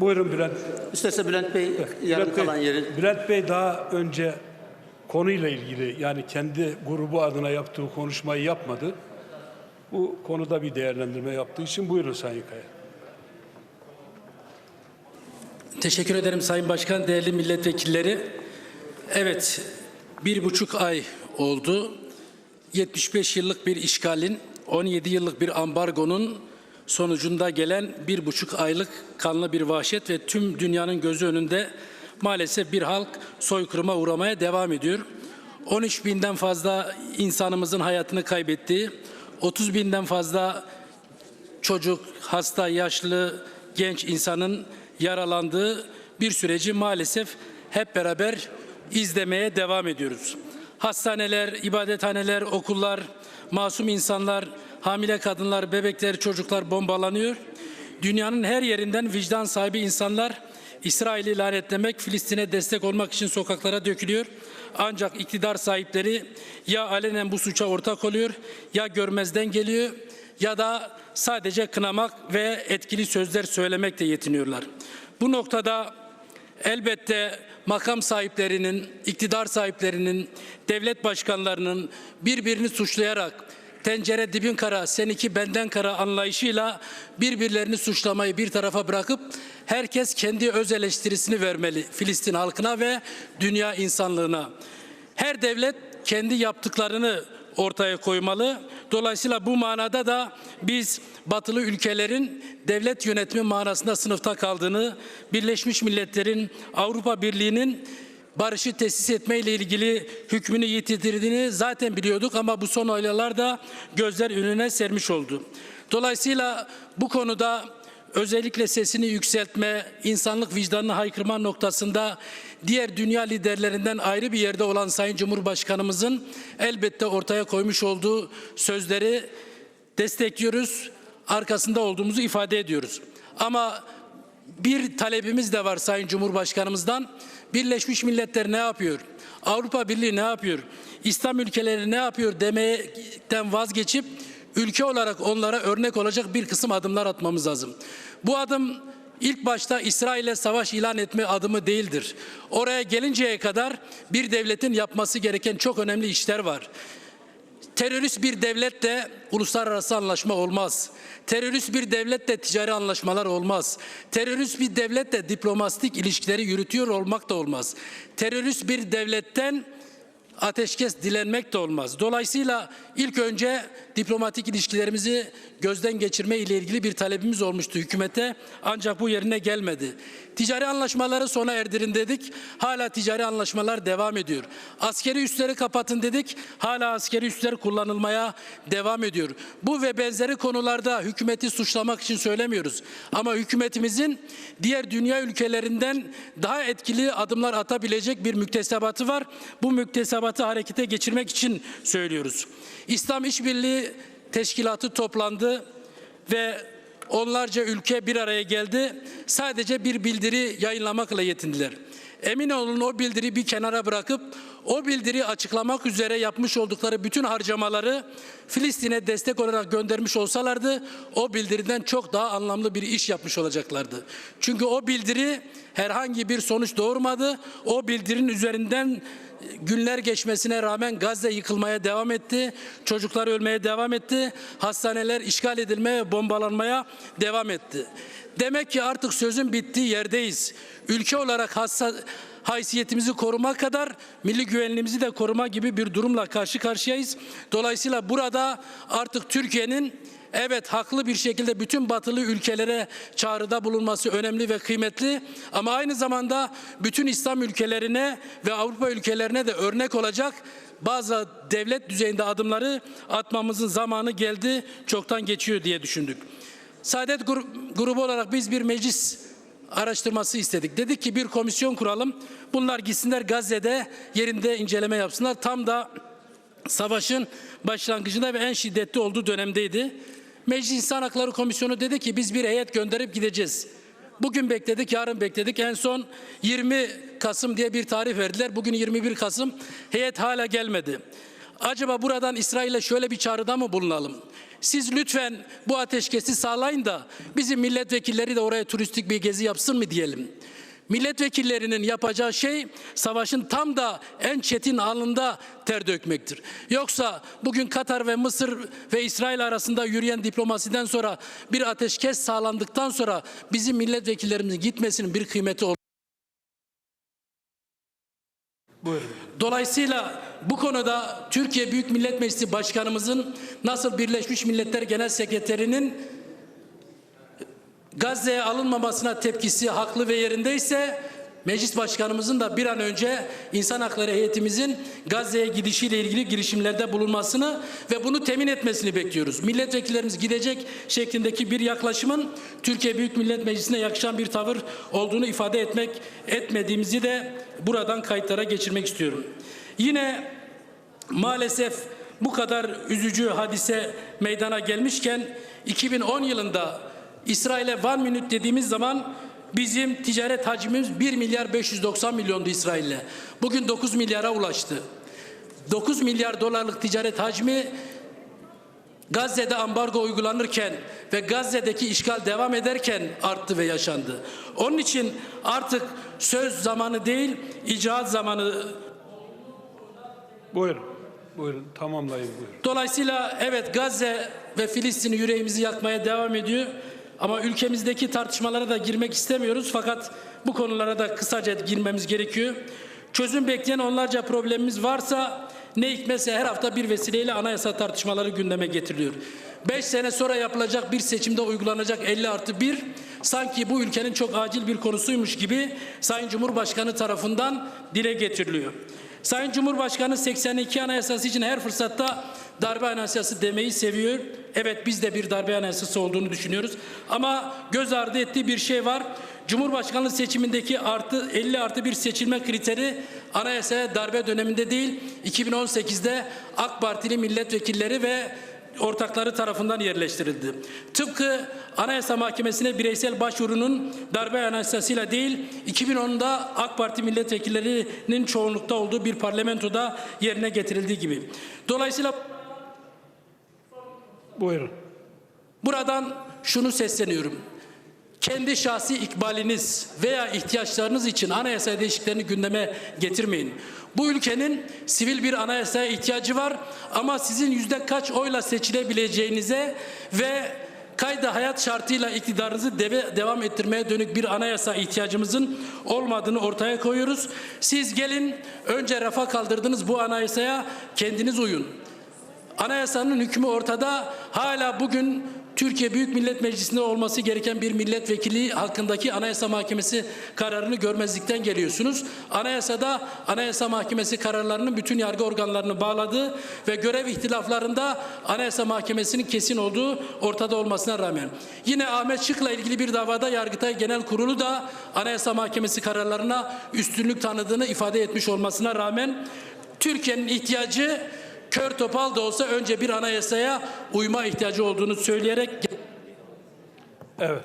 Buyurun Bülent. İsterse Bülent Bey yarım Bülent Bey, kalan yeri. Bülent Bey daha önce konuyla ilgili yani kendi grubu adına yaptığı konuşmayı yapmadı. Bu konuda bir değerlendirme yaptığı için buyurun Sayın Kaya. Teşekkür ederim Sayın Başkan, değerli milletvekilleri. Evet, bir buçuk ay oldu. 75 yıllık bir işgalin, 17 yıllık bir ambargonun sonucunda gelen bir buçuk aylık kanlı bir vahşet ve tüm dünyanın gözü önünde maalesef bir halk soykırıma uğramaya devam ediyor. 13 binden fazla insanımızın hayatını kaybettiği, 30 binden fazla çocuk, hasta, yaşlı, genç insanın yaralandığı bir süreci maalesef hep beraber izlemeye devam ediyoruz. Hastaneler, ibadethaneler, okullar, masum insanlar, hamile kadınlar, bebekler, çocuklar bombalanıyor. Dünyanın her yerinden vicdan sahibi insanlar İsrail'i lanetlemek, Filistin'e destek olmak için sokaklara dökülüyor. Ancak iktidar sahipleri ya alenen bu suça ortak oluyor ya görmezden geliyor ya da sadece kınamak ve etkili sözler söylemekle yetiniyorlar. Bu noktada elbette makam sahiplerinin, iktidar sahiplerinin, devlet başkanlarının birbirini suçlayarak tencere dibin kara, seninki benden kara anlayışıyla birbirlerini suçlamayı bir tarafa bırakıp herkes kendi öz eleştirisini vermeli Filistin halkına ve dünya insanlığına. Her devlet kendi yaptıklarını ortaya koymalı. Dolayısıyla bu manada da biz batılı ülkelerin devlet yönetimi manasında sınıfta kaldığını, Birleşmiş Milletler'in, Avrupa Birliği'nin barışı tesis etme ile ilgili hükmünü yitirdiğini zaten biliyorduk ama bu son olaylar gözler önüne sermiş oldu. Dolayısıyla bu konuda özellikle sesini yükseltme, insanlık vicdanını haykırma noktasında diğer dünya liderlerinden ayrı bir yerde olan Sayın Cumhurbaşkanımızın elbette ortaya koymuş olduğu sözleri destekliyoruz, arkasında olduğumuzu ifade ediyoruz. Ama bir talebimiz de var Sayın Cumhurbaşkanımızdan. Birleşmiş Milletler ne yapıyor? Avrupa Birliği ne yapıyor? İslam ülkeleri ne yapıyor demekten vazgeçip ülke olarak onlara örnek olacak bir kısım adımlar atmamız lazım. Bu adım ilk başta İsrail'e savaş ilan etme adımı değildir. Oraya gelinceye kadar bir devletin yapması gereken çok önemli işler var. Terörist bir devlette uluslararası anlaşma olmaz. Terörist bir devlette ticari anlaşmalar olmaz. Terörist bir devlette diplomatik ilişkileri yürütüyor olmak da olmaz. Terörist bir devletten ateşkes dilenmek de olmaz. Dolayısıyla ilk önce diplomatik ilişkilerimizi gözden geçirme ile ilgili bir talebimiz olmuştu hükümete ancak bu yerine gelmedi. Ticari anlaşmaları sona erdirin dedik. Hala ticari anlaşmalar devam ediyor. Askeri üsleri kapatın dedik. Hala askeri üsler kullanılmaya devam ediyor. Bu ve benzeri konularda hükümeti suçlamak için söylemiyoruz. Ama hükümetimizin diğer dünya ülkelerinden daha etkili adımlar atabilecek bir müktesebatı var. Bu müktesebatı harekete geçirmek için söylüyoruz. İslam İşbirliği Teşkilatı toplandı ve onlarca ülke bir araya geldi. Sadece bir bildiri yayınlamakla yetindiler. Emin olun o bildiri bir kenara bırakıp o bildiri açıklamak üzere yapmış oldukları bütün harcamaları Filistin'e destek olarak göndermiş olsalardı o bildiriden çok daha anlamlı bir iş yapmış olacaklardı. Çünkü o bildiri herhangi bir sonuç doğurmadı. O bildirinin üzerinden günler geçmesine rağmen Gazze yıkılmaya devam etti. Çocuklar ölmeye devam etti. Hastaneler işgal edilmeye, bombalanmaya devam etti. Demek ki artık sözün bittiği yerdeyiz. Ülke olarak hassa, haysiyetimizi koruma kadar milli güvenliğimizi de koruma gibi bir durumla karşı karşıyayız. Dolayısıyla burada artık Türkiye'nin Evet haklı bir şekilde bütün batılı ülkelere çağrıda bulunması önemli ve kıymetli ama aynı zamanda bütün İslam ülkelerine ve Avrupa ülkelerine de örnek olacak bazı devlet düzeyinde adımları atmamızın zamanı geldi, çoktan geçiyor diye düşündük. Saadet grubu olarak biz bir meclis araştırması istedik. Dedik ki bir komisyon kuralım. Bunlar gitsinler Gazze'de yerinde inceleme yapsınlar. Tam da savaşın başlangıcında ve en şiddetli olduğu dönemdeydi. Meclis İnsan Hakları Komisyonu dedi ki biz bir heyet gönderip gideceğiz. Bugün bekledik, yarın bekledik. En son 20 Kasım diye bir tarih verdiler. Bugün 21 Kasım. Heyet hala gelmedi. Acaba buradan İsrail'e şöyle bir çağrıda mı bulunalım? Siz lütfen bu ateşkesi sağlayın da bizim milletvekilleri de oraya turistik bir gezi yapsın mı diyelim. Milletvekillerinin yapacağı şey savaşın tam da en çetin anında ter dökmektir. Yoksa bugün Katar ve Mısır ve İsrail arasında yürüyen diplomasiden sonra bir ateşkes sağlandıktan sonra bizim milletvekillerimizin gitmesinin bir kıymeti olur. Buyurun. Dolayısıyla bu konuda Türkiye Büyük Millet Meclisi Başkanımızın nasıl Birleşmiş Milletler Genel Sekreterinin Gazze'ye alınmamasına tepkisi haklı ve yerindeyse Meclis Başkanımızın da bir an önce insan hakları heyetimizin Gazze'ye gidişiyle ilgili girişimlerde bulunmasını ve bunu temin etmesini bekliyoruz. Milletvekillerimiz gidecek şeklindeki bir yaklaşımın Türkiye Büyük Millet Meclisi'ne yakışan bir tavır olduğunu ifade etmek etmediğimizi de buradan kayıtlara geçirmek istiyorum. Yine maalesef bu kadar üzücü hadise meydana gelmişken 2010 yılında İsrail'e one minute dediğimiz zaman bizim ticaret hacmimiz 1 milyar 590 milyondu İsrail'le. Bugün 9 milyara ulaştı. 9 milyar dolarlık ticaret hacmi Gazze'de ambargo uygulanırken ve Gazze'deki işgal devam ederken arttı ve yaşandı. Onun için artık söz zamanı değil, icraat zamanı Buyurun. Buyurun. Tamamlayın buyurun. Dolayısıyla evet Gazze ve Filistin yüreğimizi yakmaya devam ediyor. Ama ülkemizdeki tartışmalara da girmek istemiyoruz. Fakat bu konulara da kısaca girmemiz gerekiyor. Çözüm bekleyen onlarca problemimiz varsa ne hikmetse her hafta bir vesileyle anayasa tartışmaları gündeme getiriliyor. Beş sene sonra yapılacak bir seçimde uygulanacak 50 artı 1 sanki bu ülkenin çok acil bir konusuymuş gibi Sayın Cumhurbaşkanı tarafından dile getiriliyor. Sayın Cumhurbaşkanı 82 Anayasası için her fırsatta darbe anayasası demeyi seviyor. Evet biz de bir darbe anayasası olduğunu düşünüyoruz. Ama göz ardı ettiği bir şey var. Cumhurbaşkanlığı seçimindeki artı 50 artı bir seçilme kriteri anayasaya darbe döneminde değil 2018'de AK Partili milletvekilleri ve ortakları tarafından yerleştirildi. Tıpkı Anayasa Mahkemesi'ne bireysel başvurunun darbe anayasasıyla değil 2010'da AK Parti milletvekillerinin çoğunlukta olduğu bir parlamentoda yerine getirildiği gibi. Dolayısıyla Buyurun. Buradan şunu sesleniyorum. Kendi şahsi ikbaliniz veya ihtiyaçlarınız için anayasa değişikliklerini gündeme getirmeyin. Bu ülkenin sivil bir anayasaya ihtiyacı var ama sizin yüzde kaç oyla seçilebileceğinize ve kayda hayat şartıyla iktidarınızı deve, devam ettirmeye dönük bir anayasa ihtiyacımızın olmadığını ortaya koyuyoruz. Siz gelin önce rafa kaldırdınız bu anayasaya kendiniz uyun. Anayasanın hükmü ortada. Hala bugün Türkiye Büyük Millet Meclisi'nde olması gereken bir milletvekili hakkındaki Anayasa Mahkemesi kararını görmezlikten geliyorsunuz. Anayasada Anayasa Mahkemesi kararlarının bütün yargı organlarını bağladığı ve görev ihtilaflarında Anayasa Mahkemesi'nin kesin olduğu ortada olmasına rağmen. Yine Ahmet Şık'la ilgili bir davada Yargıtay Genel Kurulu da Anayasa Mahkemesi kararlarına üstünlük tanıdığını ifade etmiş olmasına rağmen Türkiye'nin ihtiyacı kör topal da olsa önce bir anayasaya uyma ihtiyacı olduğunu söyleyerek Evet.